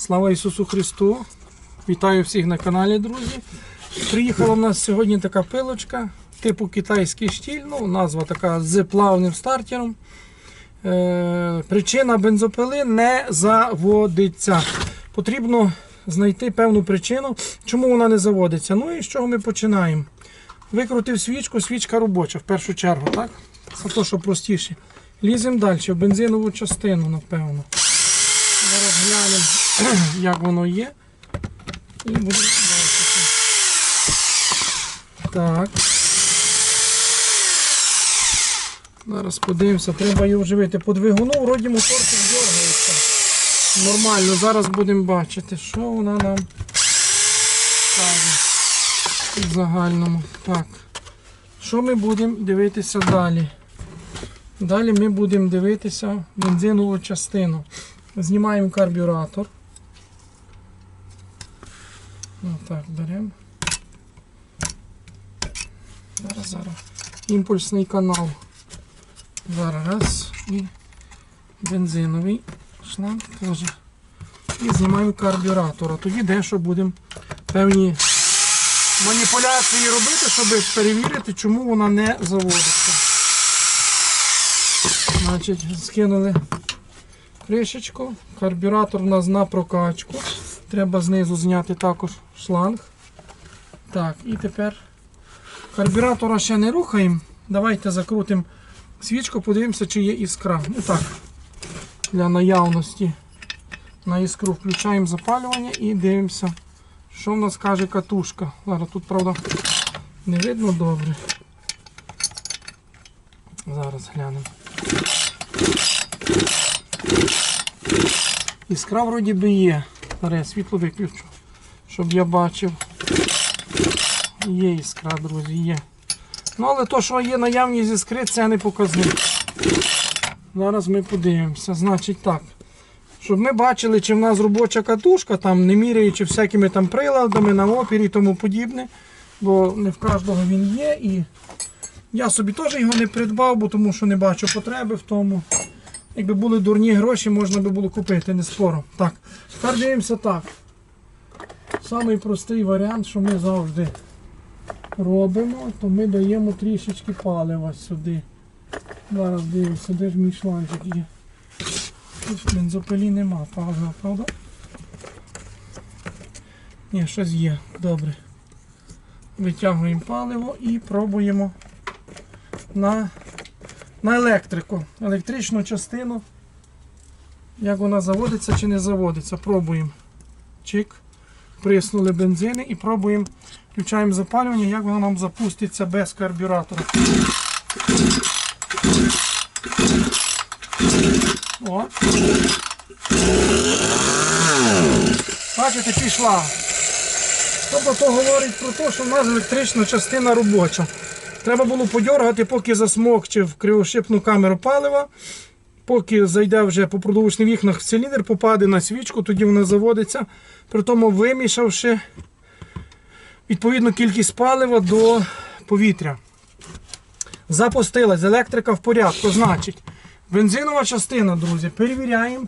Слава Ісусу Христу! Вітаю всіх на каналі, друзі. Приїхала в нас сьогодні така пилочка, типу китайський штіль, ну, назва така з плавним стартером. Е, причина бензопили не заводиться. Потрібно знайти певну причину, чому вона не заводиться. Ну і з чого ми починаємо? Викрутив свічку, свічка робоча в першу чергу, так? Це то, що простіше. Ліземо далі, в бензинову частину, напевно. Зараз глянемо, як воно є. І будемо бачити. Так. Зараз подивимося, треба її вживити. По двигуну вроді моторчик дергається. Нормально, зараз будемо бачити, що вона нам каже в загальному. Так. Що ми будемо дивитися далі? Далі ми будемо дивитися бензинову частину. Знімаємо карбюратор. Отак, беремо. Зараз, зараз. Імпульсний канал. Зараз раз і бензиновий шланг теж. І знімаємо карбюратор. А тоді дещо будемо певні маніпуляції робити, щоб перевірити, чому вона не заводиться. Значить, скинули кришечку. Карбюратор у нас на прокачку. Треба знизу зняти також шланг. Так, і тепер карбюратора ще не рухаємо. Давайте закрутимо свічку, подивимося, чи є іскра. Ну так, для наявності на іскру включаємо запалювання і дивимося, що в нас каже катушка. Зараз тут, правда, не видно добре. Зараз глянемо. Іскра вроді би є. Зараз я світло виключу, щоб я бачив. Є іскра, друзі, є. Ну, але то, що є наявність іскри, це не показник. Зараз ми подивимося. Значить так. Щоб ми бачили, чи в нас робоча катушка, там, не міряючи всякими там приладами на опірі і тому подібне. Бо не в кожного він є. І я собі теж його не придбав, бо тому що не бачу потреби в тому. Якби були дурні гроші, можна би було купити, не спором. Так, тепер дивимося так. Самий простий варіант, що ми завжди робимо, то ми даємо трішечки палива сюди. Зараз дивимося, де ж мій шланчик є. Тут бензопилі нема палива, правда? Ні, щось є. Добре. Витягуємо паливо і пробуємо на на електрику, електричну частину. Як вона заводиться чи не заводиться. Пробуємо. Чик. Приснули бензини і пробуємо. Включаємо запалювання, як воно нам запуститься без карбюратора. О. Бачите, пішла. Тобто то говорить про те, що в нас електрична частина робоча. Треба було подергати, поки засмокчив кривошипну камеру палива, поки зайде вже по продовжних вікнах в циліндр, попаде на свічку, тоді вона заводиться. При тому вимішавши відповідну кількість палива до повітря. Запустилась, електрика в порядку. Значить, бензинова частина, друзі, перевіряємо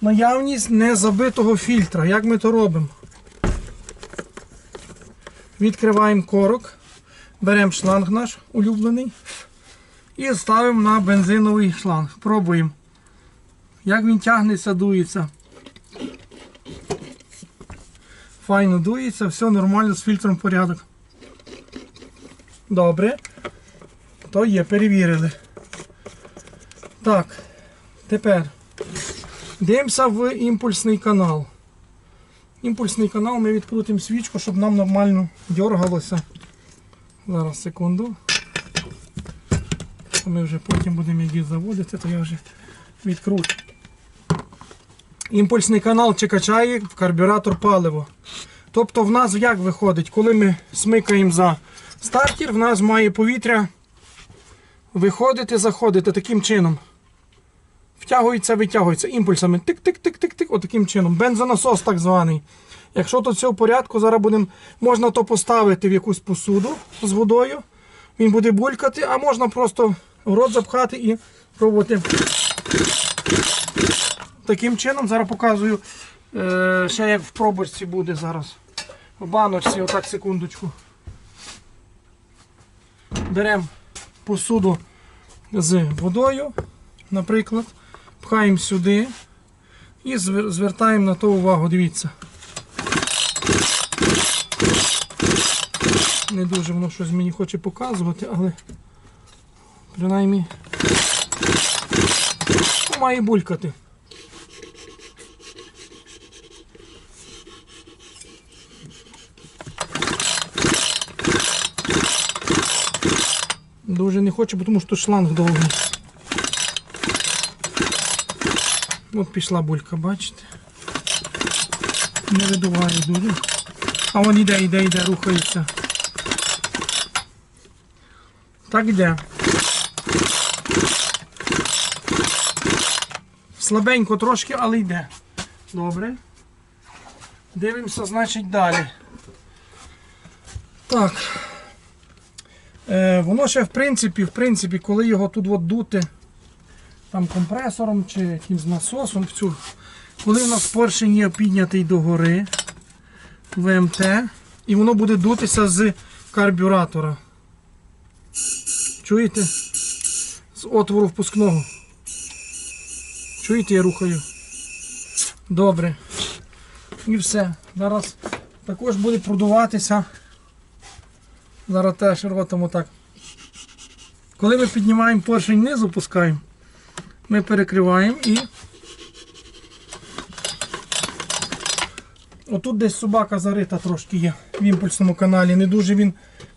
наявність незабитого фільтра. Як ми то робимо? Відкриваємо корок. Беремо шланг наш улюблений і ставимо на бензиновий шланг. Пробуємо. Як він тягнеться, дується. Файно дується, все нормально з фільтром порядок. Добре. То є, перевірили. Так, тепер дивимося в імпульсний канал. Імпульсний канал ми відкрутимо свічку, щоб нам нормально дергалося. Зараз секунду. Ми вже потім будемо її заводити, то я вже відкручу. Імпульсний канал чи качає в карбюратор паливо. Тобто в нас як виходить, коли ми смикаємо за стартер, в нас має повітря виходити, заходити таким чином. Втягується, витягується імпульсами. Тик-тик-тик-тик-тик, отаким чином. Бензонасос так званий. Якщо то все в порядку, зараз будемо, можна то поставити в якусь посуду з водою. Він буде булькати, а можна просто в рот запхати і пробувати. Таким чином, зараз показую Е, ще як в пробочці буде зараз. В баночці, отак секундочку. Беремо посуду з водою, наприклад, пхаємо сюди і звертаємо на то увагу. Дивіться. Не дуже воно щось мені хоче показувати, але принаймні має булькати. Дуже не хочу, тому що шланг довгий. От пішла булька, бачите? Не видуває дуже. А вон іде, іде, іде, рухається. Так іде. Слабенько трошки, але йде. Добре. Дивимося, значить, далі. Так. Е, воно ще в принципі, в принципі, коли його тут от дути там компресором чи якимсь насосом в цю, коли у нас поршень є піднятий догори ВМТ, і воно буде дутися з карбюратора. Чуєте? З отвору впускного. Чуєте, я рухаю? Добре. І все. Зараз також буде продуватися. Зараз теж ротом отак. Коли ми піднімаємо поршень вниз, опускаємо, ми перекриваємо і отут десь собака зарита трошки є в імпульсному каналі. Не дуже він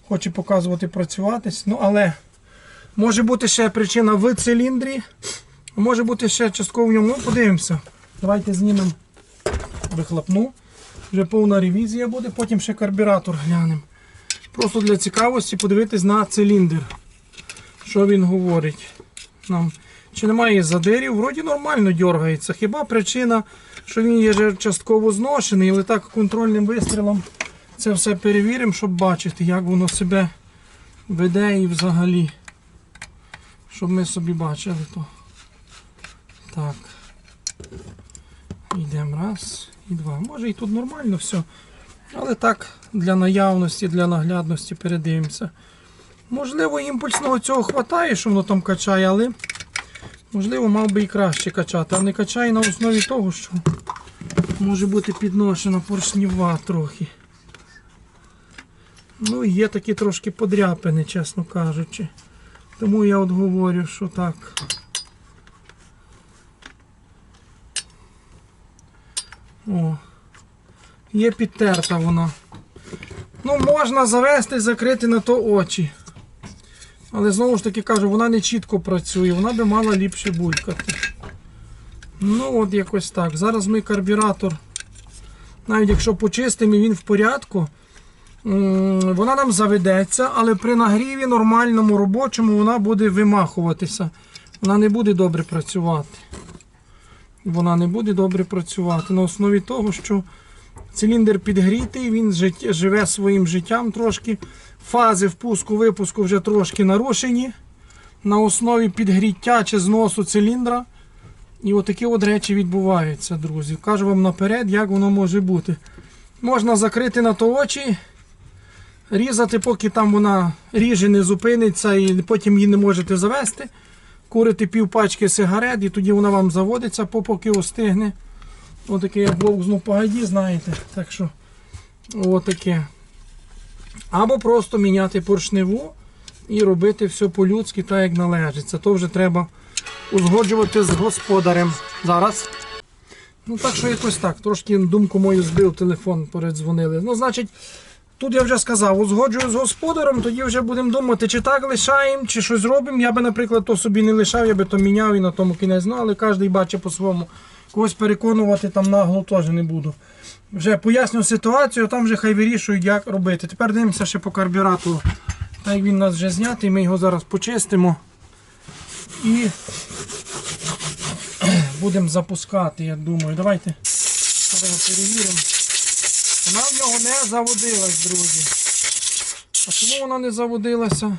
хоче показувати працюватись. Ну але може бути ще причина в циліндрі, може бути ще частково в ньому. Ну, подивимося. Давайте знімемо вихлопну. Вже повна ревізія буде, потім ще карбюратор глянемо. Просто для цікавості подивитись на циліндр. Що він говорить нам. Чи немає задирів? Вроді нормально дергається. Хіба причина, що він є частково зношений, але так контрольним вистрілом це все перевіримо, щоб бачити, як воно себе веде і взагалі. Щоб ми собі бачили то. Так. Йдемо раз і два. Може і тут нормально все. Але так, для наявності, для наглядності передивимося. Можливо, імпульсного цього хватає, що воно там качає, але можливо мав би і краще качати. А не качає на основі того, що може бути підношена поршнева трохи. Ну, є такі трошки подряпини, чесно кажучи. Тому я от говорю, що так. О. Є підтерта вона. Ну, можна завести, закрити на то очі. Але знову ж таки кажу, вона не чітко працює, вона би мала ліпше булькати. Ну, от якось так. Зараз ми карбюратор, навіть якщо почистимо і він в порядку, вона нам заведеться, але при нагріві нормальному робочому вона буде вимахуватися. Вона не буде добре працювати. Вона не буде добре працювати на основі того, що Циліндр підгрітий, він живе своїм життям трошки. Фази впуску-випуску вже трошки нарушені на основі підгріття чи зносу циліндра. І отакі от речі відбуваються, друзі. Кажу вам наперед, як воно може бути. Можна закрити на то очі, різати, поки там вона ріже, не зупиниться, і потім її не можете завести. Курити півпачки сигарет, і тоді вона вам заводиться, поки остигне. Отаке як вовк знов погоді, знаєте. Так що отаке. Або просто міняти поршневу і робити все по-людськи, так як належить. То вже треба узгоджувати з господарем. Зараз. Ну так що якось так. Трошки думку мою збив телефон, передзвонили. Ну, значить, тут я вже сказав, узгоджую з господарем, тоді вже будемо думати, чи так лишаємо, чи щось робимо. Я би, наприклад, то собі не лишав, я би то міняв і на тому кінець. Ну, але кожен бачить по-своєму. Когось переконувати там нагло теж не буду. Вже поясню ситуацію, там вже хай вирішують, як робити. Тепер дивимося ще по карбюратору. Так він у нас вже знятий, ми його зараз почистимо і будемо запускати, я думаю. Давайте перевіримо. Вона в нього не заводилась, друзі. А чому вона не заводилася?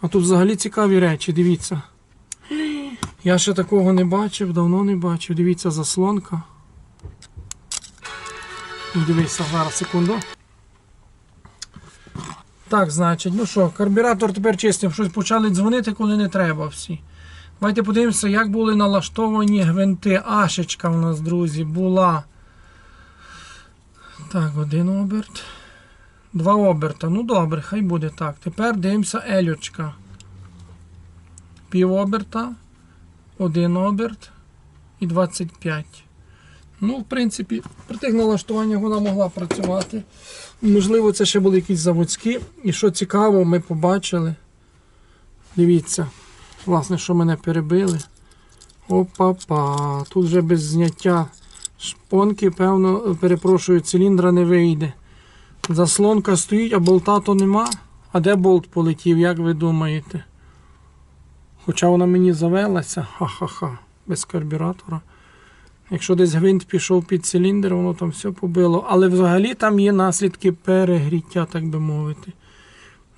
А тут взагалі цікаві речі, дивіться. Я ще такого не бачив, давно не бачив. Дивіться, заслонка. Дивися, зараз секунду. Так, значить, ну що, карбюратор тепер чистим. Щось почали дзвонити, коли не треба всі. Давайте подивимося, як були налаштовані гвинти. Ашечка у нас, друзі, була. Так, один оберт. Два оберта. Ну добре, хай буде так. Тепер дивимося елючка. Пів оберта, один оберт і 25. Ну, в принципі, при тих налаштуваннях вона могла працювати. Можливо, це ще були якісь заводські. І що цікаво, ми побачили. Дивіться, власне, що мене перебили. Опа-па. Тут вже без зняття шпонки, певно, перепрошую, циліндра не вийде. Заслонка стоїть, а болта то нема. А де болт полетів, як ви думаєте? Хоча вона мені завелася, ха-ха-ха, без карбюратора. Якщо десь гвинт пішов під циліндр, воно там все побило. Але взагалі там є наслідки перегріття, так би мовити.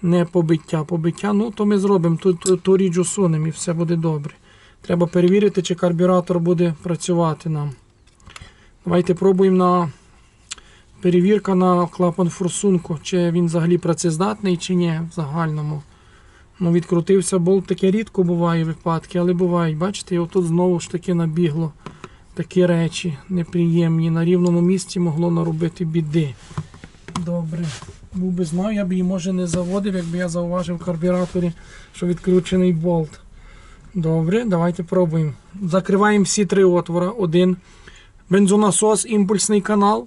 Не побиття. Побиття, ну то ми зробимо. Ту, ту, ту річ усунемо і все буде добре. Треба перевірити, чи карбюратор буде працювати нам. Давайте пробуємо на перевірка на клапан форсунку, чи він взагалі працездатний, чи ні в загальному. Ну, відкрутився болт, таке рідко буває випадки, але бувають. Бачите, і отут знову ж таки набігло такі речі неприємні. На рівному місці могло наробити біди. Добре. Був би знав, я б її може не заводив, якби я зауважив в карбюраторі, що відкручений болт. Добре, давайте пробуємо. Закриваємо всі три отвора. Один бензонасос, імпульсний канал.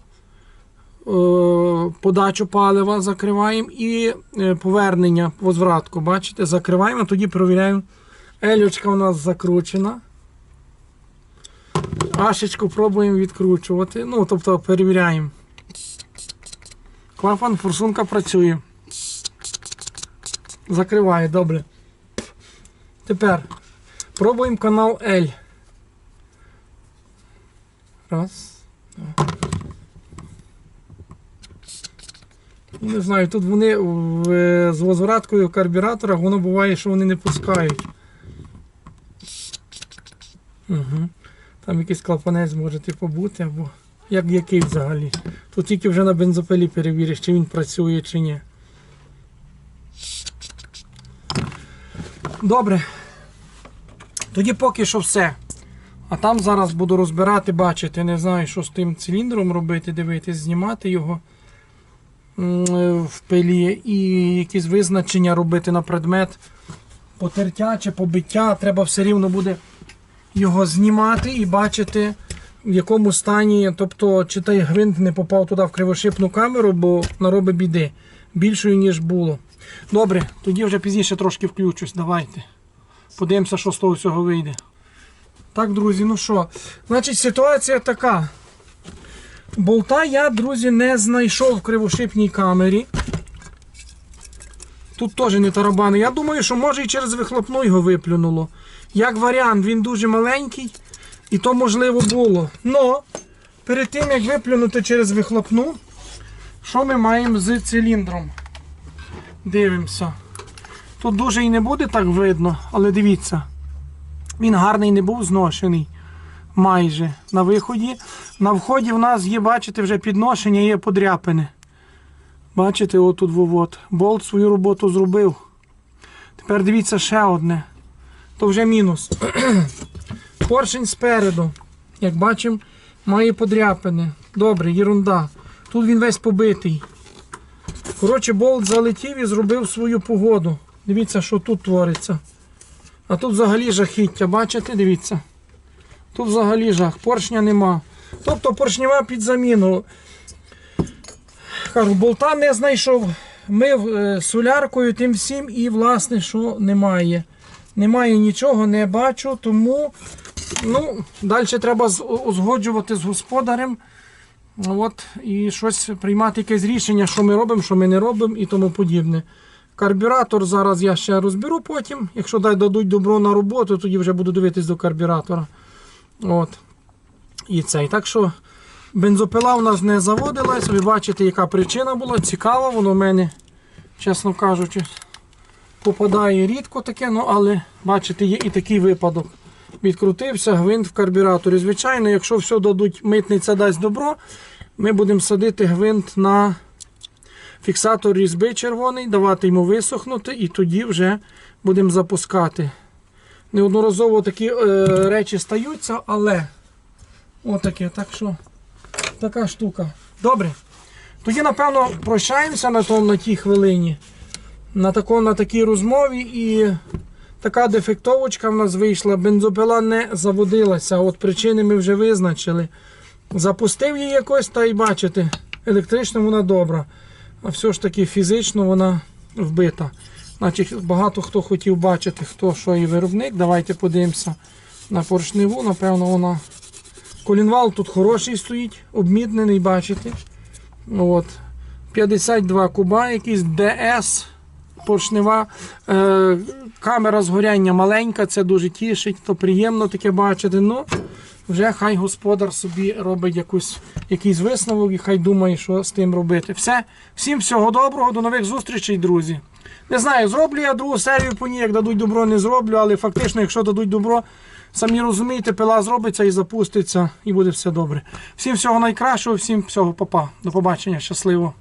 е, Подачу палива закриваємо і е, повернення, возвратку. Бачите, закриваємо, тоді перевіряємо. Елючка у нас закручена. Ашечку пробуємо відкручувати. Ну, тобто перевіряємо. Клапан, форсунка працює. Закриває, добре. Тепер пробуємо канал L. Раз. Ну, Не знаю, тут вони е, з возвраткою в карбюраторах, воно буває, що вони не пускають. Угу. Там якийсь клапанець може типу бути, або як який взагалі. Тут тільки вже на бензопилі перевіриш, чи він працює, чи ні. Добре. Тоді поки що все. А там зараз буду розбирати, бачити, не знаю, що з тим циліндром робити, дивитись, знімати його е, в пилі і якісь визначення робити на предмет потертя чи побиття. Треба все рівно буде його знімати і бачити, в якому стані, тобто, чи той гвинт не попав туди в кривошипну камеру, бо наробить біди більшою, ніж було. Добре, тоді вже пізніше трошки включусь. Давайте. Подивимося, що з того всього вийде. Так, друзі, ну що, значить, ситуація така. Болта я, друзі, не знайшов в кривошипній камері. Тут теж не тарабани. Я думаю, що може і через вихлопну його виплюнуло. Як варіант, він дуже маленький, і то можливо було. Но перед тим як виплюнути через вихлопну, що ми маємо з циліндром? Дивимося. Тут дуже і не буде так видно, але дивіться. Він гарний не був зношений. Майже на виході. На вході в нас є, бачите, вже підношення, є подряпини. Бачите, отут вовод. Болт свою роботу зробив. Тепер дивіться ще одне. То вже мінус. Поршень спереду, як бачимо, має подряпини. Добре, єрунда. Тут він весь побитий. Коротше, болт залетів і зробив свою погоду. Дивіться, що тут твориться. А тут взагалі жахіття, бачите, дивіться. Тут взагалі жах, поршня нема. Тобто поршнева під заміну. Кажу, болта не знайшов. Мив е, соляркою тим всім і, власне, що немає. Немає нічого, не бачу, тому ну, далі треба узгоджувати з господарем. От, і щось приймати якесь рішення, що ми робимо, що ми не робимо і тому подібне. Карбюратор зараз я ще розберу потім. Якщо дадуть добро на роботу, тоді вже буду дивитись до карбюратора. От. І цей. Так що бензопила у нас не заводилась. Ви бачите, яка причина була. Цікаво, воно в мене, чесно кажучи, попадає рідко таке, ну але бачите, є і такий випадок. Відкрутився гвинт в карбюраторі. Звичайно, якщо все дадуть, митниця дасть добро, Ми будемо садити гвинт на фіксатор різьби червоний, давати йому висохнути і тоді вже будемо запускати. Неодноразово такі е, речі стаються, але отаке, так що така штука. Добре. Тоді, напевно, прощаємося на, тому, на тій хвилині. На, тако, на такій розмові і така дефектовочка в нас вийшла. Бензопила не заводилася. От причини ми вже визначили. Запустив її якось, та й бачите, електрично вона добра. А все ж таки фізично вона вбита. Значить, багато хто хотів бачити, хто що і виробник. Давайте подивимося на поршневу. Напевно, вона. Колінвал тут хороший стоїть, обмітнений, бачите. От. 52 куба, якийсь DS поршнева. Е, камера згоряння маленька, це дуже тішить, то приємно таке бачити. Ну, вже хай господар собі робить якусь, якийсь висновок і хай думає, що з тим робити. Все. Всім всього доброго, до нових зустрічей, друзі. Не знаю, зроблю я другу серію по ній, як дадуть добро, не зроблю, але фактично, якщо дадуть добро, самі розумієте, пила зробиться і запуститься, і буде все добре. Всім всього найкращого, всім всього, папа. До побачення, щасливо.